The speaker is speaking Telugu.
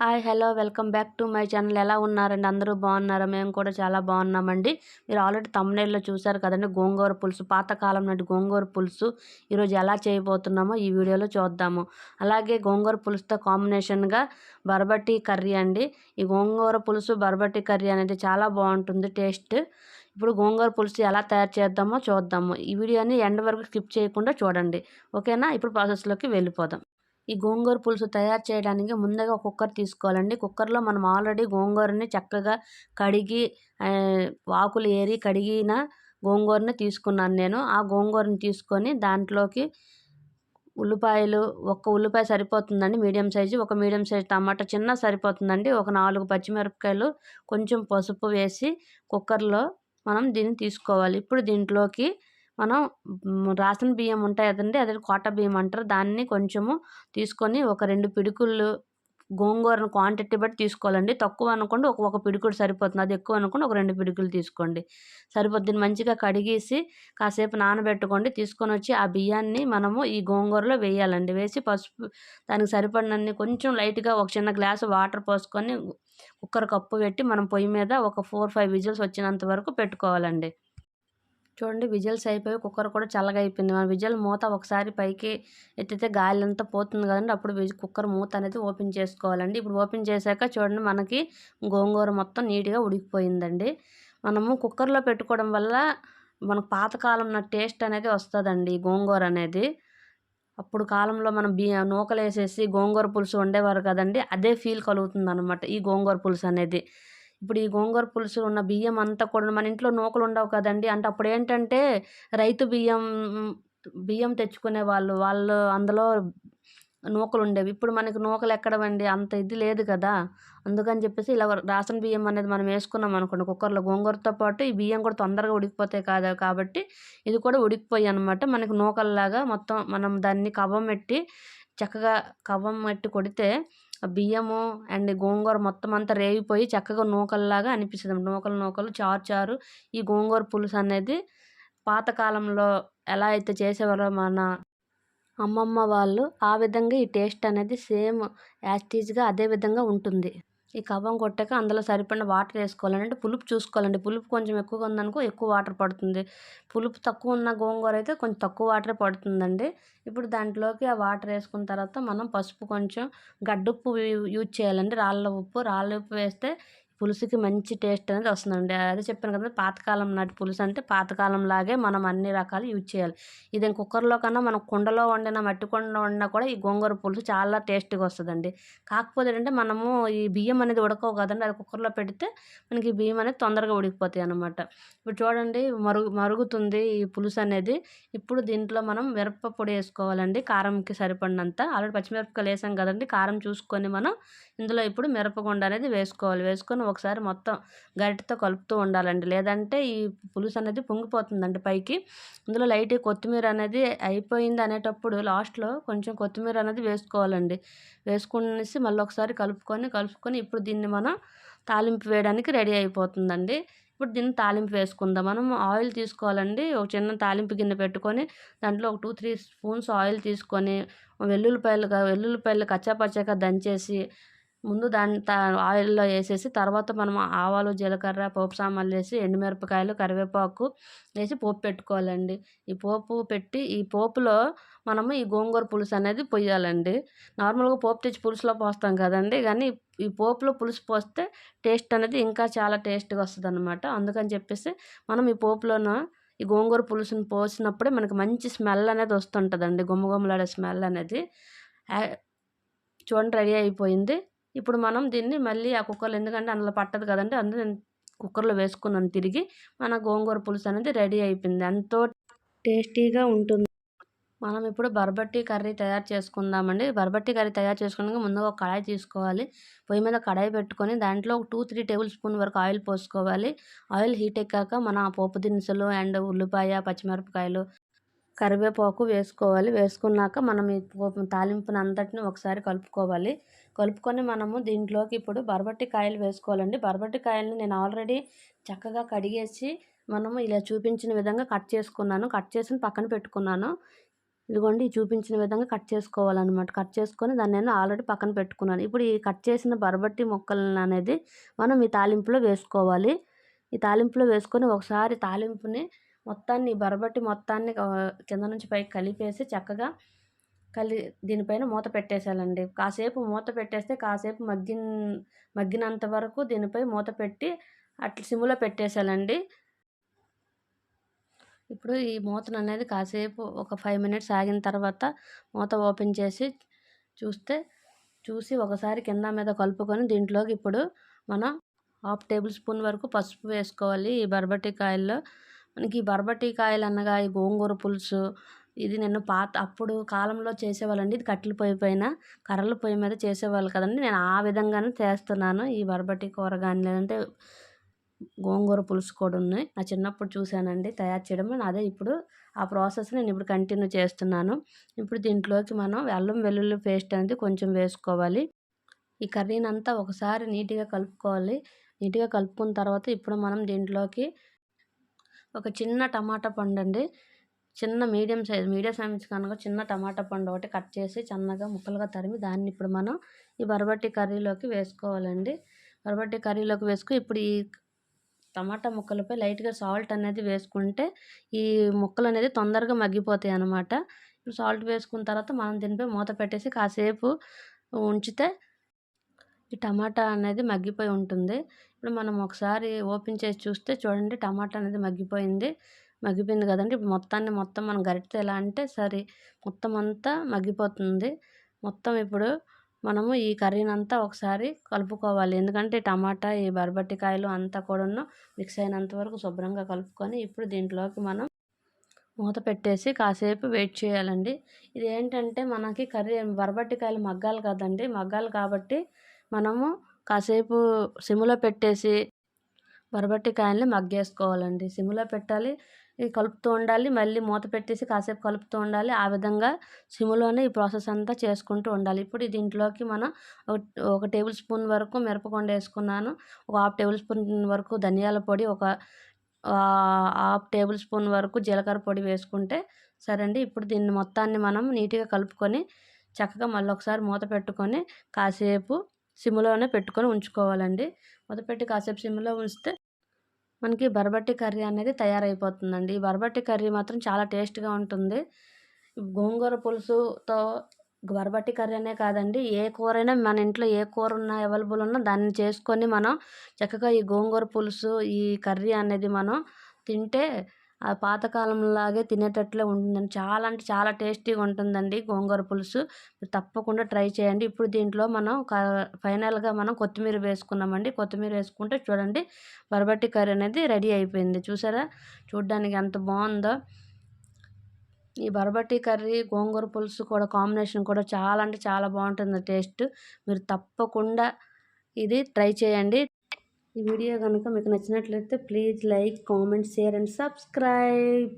Hi hello welcome back to my channel. ఎలా ఉన్నారండి? అందరూ బాగున్నారా? మేము కూడా చాలా బాగున్నామండి. మీరు ఆల్రెడీ తమ్ముళ్ళలో చూసారు కదండి గోంగూర పులుసు పాతకాలం నాటి గోంగూర పులుసు. ఈరోజు ఎలా చేయబోతున్నామో ఈ వీడియోలో చూద్దాము. అలాగే గోంగూర పులుసుతో కాంబినేషన్గా బరబట్టి కర్రీ అండి. ఈ గోంగూర పులుసు బరబట్టి కర్రీ అనేది చాలా బాగుంటుంది టేస్ట్. ఇప్పుడు గోంగూర పులుసు ఎలా తయారు చేద్దామో చూద్దాము. ఈ వీడియోని ఎండ్ వరకు స్కిప్ చేయకుండా చూడండి. ఓకేనా? ఇప్పుడు ప్రాసెస్లోకి వెళ్ళిపోదాం. ఈ గోంగూర పులుసు తయారు చేయడానికి ముందుగా ఒక కుక్కర్ తీసుకోవాలండి. కుక్కర్లో మనం ఆల్రెడీ గోంగూరని చక్కగా కడిగి ఆకులు ఏరి కడిగిన గోంగూరని తీసుకున్నాను నేను. ఆ గోంగూరని తీసుకొని దాంట్లోకి ఉల్లిపాయలు ఒక్క ఉల్లిపాయ సరిపోతుందండి మీడియం సైజు ఒక మీడియం సైజు టమాటా చిన్న సరిపోతుందండి. ఒక నాలుగు పచ్చిమిరపకాయలు కొంచెం పసుపు వేసి కుక్కర్లో మనం దీన్ని తీసుకోవాలి. ఇప్పుడు దీంట్లోకి మనం రాసిన బియ్యం ఉంటాయి కదండి అదే కోట బియ్యం అంటారు. దాన్ని కొంచెము తీసుకొని ఒక రెండు పిడుకులు గోంగూరను క్వాంటిటీ బట్టి తీసుకోవాలండి. తక్కువ అనుకోండి ఒక ఒక పిడుకుడు సరిపోతుంది. అది ఎక్కువ అనుకోండి ఒక రెండు పిడుకులు తీసుకోండి. సరిపోతుంది మంచిగా కడిగేసి కాసేపు నానబెట్టుకోండి. తీసుకొని వచ్చి ఆ బియ్యాన్ని మనము ఈ గోంగూరలో వేయాలండి. వేసి పసుపు దానికి సరిపడినన్ని కొంచెం లైట్గా ఒక చిన్న గ్లాసు వాటర్ పోసుకొని కుక్కర్ కప్పు పెట్టి మనం పొయ్యి మీద ఒక ఫోర్ ఫైవ్ విజిల్స్ వచ్చినంత వరకు పెట్టుకోవాలండి. చూడండి విజిల్స్ అయిపోయి కుక్కర్ కూడా చల్లగా అయిపోయింది. మన విజిల్ మూత ఒకసారి పైకి ఎత్తితే గాలి అంతా పోతుంది కదండి. అప్పుడు కుక్కర్ మూత అనేది ఓపెన్ చేసుకోవాలండి. ఇప్పుడు ఓపెన్ చేశాక చూడండి మనకి గోంగూర మొత్తం నీట్గా ఉడికిపోయిందండి. మనము కుక్కర్లో పెట్టుకోవడం వల్ల మనకు పాతకాలం టేస్ట్ అనేది వస్తుందండి గోంగూర అనేది. అప్పుడు కాలంలో మనం బి నూకలు వేసేసి గోంగూర పులుసు వండేవారు కదండి. అదే ఫీల్ కలుగుతుంది అనమాట ఈ గోంగూర పులుసు అనేది. ఇప్పుడు ఈ గోంగూర పులుసు ఉన్న బియ్యం అంతా కూడా మన ఇంట్లో నూకలు ఉండవు కదండి. అంటే అప్పుడు ఏంటంటే రైతు బియ్యం బియ్యం తెచ్చుకునే వాళ్ళు వాళ్ళు అందులో నూకలు ఉండేవి. ఇప్పుడు మనకి నూకలు ఎక్కడవండి? అంత ఇది లేదు కదా. అందుకని చెప్పేసి ఇలా రాసిన బియ్యం అనేది మనం వేసుకున్నాం అనుకోండి. కుక్కర్లో గోంగూరతో పాటు ఈ బియ్యం కూడా తొందరగా ఉడికిపోతాయి కాదు కాబట్టి ఇది కూడా ఉడికిపోయి అనమాట మనకి నూకల్లాగా మొత్తం మనం దాన్ని కవ్వం పెట్టి చక్కగా కవ్వం పెట్టి కొడితే బియ్యము అండ్ గోంగూర మొత్తం అంతా రేగిపోయి చక్కగా నూకల్లాగా అనిపిస్తుంది. నూకలు నూకలు చారు చారు ఈ గోంగూర పులుసు అనేది పాతకాలంలో ఎలా అయితే చేసేవారో మన అమ్మమ్మ వాళ్ళు ఆ విధంగా ఈ టేస్ట్ అనేది సేమ్ యాస్టీజ్గా అదే విధంగా ఉంటుంది. ఈ కవ్వం కొట్టాక అందులో సరిపడిన వాటర్ వేసుకోవాలండి. అంటే పులుపు చూసుకోవాలండి. పులుపు కొంచెం ఎక్కువగా ఉందనుకో ఎక్కువ వాటర్ పడుతుంది. పులుపు తక్కువ ఉన్న గోంగూర అయితే కొంచెం తక్కువ వాటర్ పడుతుందండి. ఇప్పుడు దాంట్లోకి ఆ వాటర్ వేసుకున్న తర్వాత మనం పసుపు కొంచెం గడ్డుప్పు యూజ్ చేయాలండి. రాళ్ళ ఉప్పు రాళ్ళ ఉప్పు వేస్తే పులుసుకి మంచి టేస్ట్ అనేది వస్తుందండి. అదే చెప్పాను కదా పాతకాలం నాటి పులుసు అంటే పాతకాలం లాగే మనం అన్ని రకాలు యూజ్ చేయాలి. ఇది కుక్కర్లో కన్నా మనం కుండలో వండిన మట్టి కుండలో వండినా కూడా ఈ గోంగూర పులుసు చాలా టేస్ట్గా వస్తుందండి. కాకపోతే ఏంటంటే మనము ఈ బియ్యం అనేది ఉడకవు కదండి అది కుక్కర్లో పెడితే మనకి బియ్యం అనేది తొందరగా ఉడికిపోతాయి అనమాట ఇప్పుడు చూడండి మరుగు మరుగుతుంది ఈ పులుసు అనేది. ఇప్పుడు దీంట్లో మనం మిరప పొడి వేసుకోవాలండి కారంకి సరిపడినంత. ఆల్రెడీ పచ్చిమిరపకాయలు వేసాం కదండి కారం చూసుకొని మనం ఇందులో ఇప్పుడు మిరపగుండ అనేది వేసుకోవాలి. వేసుకొని ఒకసారి మొత్తం గరిటతో కలుపుతూ ఉండాలండి. లేదంటే ఈ పులుసు అనేది పొంగిపోతుందండి పైకి. ఇందులో లైట్ కొత్తిమీర అనేది అయిపోయింది అనేటప్పుడు లాస్ట్లో కొంచెం కొత్తిమీర అనేది వేసుకోవాలండి. వేసుకునేసి మళ్ళీ ఒకసారి కలుపుకొని కలుపుకొని ఇప్పుడు దీన్ని మనం తాలింపు వేయడానికి రెడీ అయిపోతుందండి. ఇప్పుడు దీన్ని తాలింపు వేసుకుందాం. మనం ఆయిల్ తీసుకోవాలండి. ఒక చిన్న తాలింపు గిన్నె పెట్టుకొని దాంట్లో ఒక టూ త్రీ స్పూన్స్ ఆయిల్ తీసుకొని వెల్లుల్లిపాయలు వెల్లుల్లిపాయలు కచ్చాపచ్చాక దంచేసి ముందు దాన్ని ఆయిల్లో వేసేసి తర్వాత మనం ఆవాలు జీలకర్ర పోపు సామాన్లు వేసి ఎండుమిరపకాయలు కరివేపాకు వేసి పోపు పెట్టుకోవాలండి. ఈ పోపు పెట్టి ఈ పోపులో మనము ఈ గోంగూర పులుసు అనేది పొయ్యాలండి. నార్మల్గా పోపు తెచ్చి పులుసులో పోస్తాం కదండి కానీ ఈ పోపులో పులుసు పోస్తే టేస్ట్ అనేది ఇంకా చాలా టేస్ట్గా వస్తుంది అనమాట అందుకని చెప్పేసి మనం ఈ పోపులోన ఈ గోంగూర పులుసుని పోసినప్పుడే మనకి మంచి స్మెల్ అనేది వస్తుంటుందండి. గుమ్మగుమ్మలాడే స్మెల్ అనేది. చూడండి రెడీ అయిపోయింది. ఇప్పుడు మనం దీన్ని మళ్ళీ ఆ కుక్కర్లో ఎందుకంటే అందులో పట్టదు కదండి అందులో నేను కుక్కర్లో వేసుకున్నాను తిరిగి మన గోంగూర పులుసు అనేది రెడీ అయిపోయింది. ఎంతో టేస్టీగా ఉంటుంది. మనం ఇప్పుడు బర్బట్టి కర్రీ తయారు చేసుకుందామండి. బర్బట్టి కర్రీ తయారు చేసుకోవడానికి ముందుగా ఒక కడాయి తీసుకోవాలి. పొయ్యి మీద కడాయి పెట్టుకొని దాంట్లో ఒక టూ త్రీ టేబుల్ స్పూన్ వరకు ఆయిల్ పోసుకోవాలి. ఆయిల్ హీట్ ఎక్కాక మన పోపు దినుసులు అండ్ ఉల్లిపాయ పచ్చిమిరపకాయలు కరివేపాకు వేసుకోవాలి. వేసుకున్నాక మనం ఈ తాలింపుని అంతటిని ఒకసారి కలుపుకోవాలి. కలుపుకొని మనము దీంట్లోకి ఇప్పుడు బరబట్టి కాయలు వేసుకోవాలండి. బరబట్టి కాయలని నేను ఆల్రెడీ చక్కగా కడిగేసి మనము ఇలా చూపించిన విధంగా కట్ చేసుకున్నాను. కట్ చేసి పక్కన పెట్టుకున్నాను. ఇదిగోండి చూపించిన విధంగా కట్ చేసుకోవాలన్నమాట. కట్ చేసుకొని దాన్ని నేను ఆల్రెడీ పక్కన పెట్టుకున్నాను. ఇప్పుడు ఈ కట్ చేసిన బరబట్టి ముక్కలను అనేది మనం ఈ తాలింపులో వేసుకోవాలి. ఈ తాలింపులో వేసుకొని ఒకసారి తాలింపుని మొత్తాన్ని బరబట్టి మొత్తాన్ని కింద నుంచి పైకి కలిపేసి చక్కగా కలి దీనిపైన మూత పెట్టేసేయాలండి. కాసేపు మూత పెట్టేస్తే కాసేపు మగ్గిన మగ్గినంత వరకు దీనిపై మూత పెట్టి అట్లా సిమ్లో పెట్టేసేయాలండి. ఇప్పుడు ఈ మూతను అనేది కాసేపు ఒక ఫైవ్ మినిట్స్ ఆగిన తర్వాత మూత ఓపెన్ చేసి చూస్తే చూసి ఒకసారి కింద మీద కలుపుకొని దీంట్లోకి ఇప్పుడు మనం హాఫ్ టేబుల్ స్పూన్ వరకు పసుపు వేసుకోవాలి. ఈ బర్బటి కాయల్లో మనకి బరబటి కాయలు అనగా ఈ గోంగూర పులుసు ఇది నేను పాత అప్పుడు కాలంలో చేసేవాళ్ళండి. ఇది కట్టెల పొయ్యి పైన కర్రల పొయ్యి మీద చేసేవాళ్ళు కదండి. నేను ఆ విధంగానే చేస్తున్నాను. ఈ బరబటి కూర కానీ లేదంటే గోంగూర పులుసు కూడా ఉన్నాయి. నా చిన్నప్పుడు చూశానండి తయారు చేయడం. అదే ఇప్పుడు ఆ ప్రాసెస్ నేను ఇప్పుడు కంటిన్యూ చేస్తున్నాను. ఇప్పుడు దీంట్లోకి మనం అల్లం వెల్లుల్లి పేస్ట్ అనేది కొంచెం వేసుకోవాలి. ఈ కర్రీని అంతా ఒకసారి నీట్గా కలుపుకోవాలి. నీట్గా కలుపుకున్న తర్వాత ఇప్పుడు మనం దీంట్లోకి ఒక చిన్న టమాటా పండు అండి చిన్న మీడియం సైజ్ మీడియం సైజ్ కనుక చిన్న టమాటా పండు ఒకటి కట్ చేసి చిన్నగా ముక్కలుగా తరిమి దాన్ని ఇప్పుడు మనం ఈ బరబట్టి కర్రీలోకి వేసుకోవాలండి. బరబట్టి కర్రీలోకి వేసుకుని ఇప్పుడు ఈ టమాటా ముక్కలపై లైట్గా సాల్ట్ అనేది వేసుకుంటే ఈ ముక్కలు అనేది తొందరగా మగ్గిపోతాయి అన్నమాట. ఇప్పుడు సాల్ట్ వేసుకున్న తర్వాత మనం దీనిపై మూత పెట్టేసి కాసేపు ఉంచితే ఈ టమాటా అనేది మగ్గిపోయి ఉంటుంది. ఇప్పుడు మనం ఒకసారి ఓపెన్ చేసి చూస్తే చూడండి టమాటా అనేది మగ్గిపోయింది. మగ్గిపోయింది కదండి. ఇప్పుడు మొత్తాన్ని మొత్తం మనం గరిటితే ఎలా అంటే సరే మొత్తం అంతా మగ్గిపోతుంది. మొత్తం ఇప్పుడు మనము ఈ కర్రీని అంతా ఒకసారి కలుపుకోవాలి. ఎందుకంటే టమాటా ఈ బరబట్టి కాయలు అంతా కూడాను మిక్స్ అయినంత వరకు శుభ్రంగా కలుపుకొని ఇప్పుడు దీంట్లోకి మనం మూత పెట్టేసి కాసేపు వెయిట్ చేయాలండి. ఇది ఏంటంటే మనకి కర్రీ బరబట్టి కాయలు మగ్గాలి కదండి. మగ్గాలి కాబట్టి మనము కాసేపు సిమ్లో పెట్టేసి బరబట్టి కాయల్ని మగ్గేసుకోవాలండి. సిమ్లో పెట్టాలి ఈ కలుపుతూ ఉండాలి మళ్ళీ మూత పెట్టేసి కాసేపు కలుపుతూ ఉండాలి. ఆ విధంగా సిమ్లోనే ఈ ప్రాసెస్ అంతా చేసుకుంటూ ఉండాలి. ఇప్పుడు దీంట్లోకి మనం ఒక ఒక టేబుల్ స్పూన్ వరకు మిరపకొండ వేసుకున్నాను. ఒక హాఫ్ టేబుల్ స్పూన్ వరకు ధనియాల పొడి ఒక హాఫ్ టేబుల్ స్పూన్ వరకు జీలకర్ర పొడి వేసుకుంటే సరే అండి ఇప్పుడు దీన్ని మొత్తాన్ని మనం నీట్గా కలుపుకొని చక్కగా మళ్ళీ ఒకసారి మూత పెట్టుకొని కాసేపు సిమ్లోనే పెట్టుకొని ఉంచుకోవాలండి. మొదపెట్టి కాసేపు సిమ్లో ఉంచితే మనకి బరబట్టి కర్రీ అనేది తయారైపోతుందండి. ఈ బరబట్టి కర్రీ మాత్రం చాలా టేస్ట్గా ఉంటుంది. గోంగూర పులుసుతో బరబట్టి కర్రీ అనే కాదండి. ఏ కూరైనా మన ఇంట్లో ఏ కూర ఉన్నా అవైలబుల్ ఉన్నా దాన్ని చేసుకొని మనం చక్కగా ఈ గోంగూర పులుసు ఈ కర్రీ అనేది మనం తింటే పాతకాలంలాగే తినేటట్లే ఉంటుందండి. చాలా అంటే చాలా టేస్టీగా ఉంటుందండి గోంగూర పులుసు. మీరు తప్పకుండా ట్రై చేయండి. ఇప్పుడు దీంట్లో మనం ఫైనల్గా మనం కొత్తిమీర వేసుకున్నామండి. కొత్తిమీర వేసుకుంటే చూడండి బరబట్టి కర్రీ అనేది రెడీ అయిపోయింది. చూసారా? చూడ్డానికి ఎంత బాగుందో. ఈ బరబట్టి కర్రీ గోంగూర పులుసు కూడా కాంబినేషన్ కూడా చాలా అంటే చాలా బాగుంటుంది టేస్ట్. మీరు తప్పకుండా ఇది ట్రై చేయండి. ఈ వీడియో కనుక మీకు నచ్చినట్లయితే please like comment share and subscribe.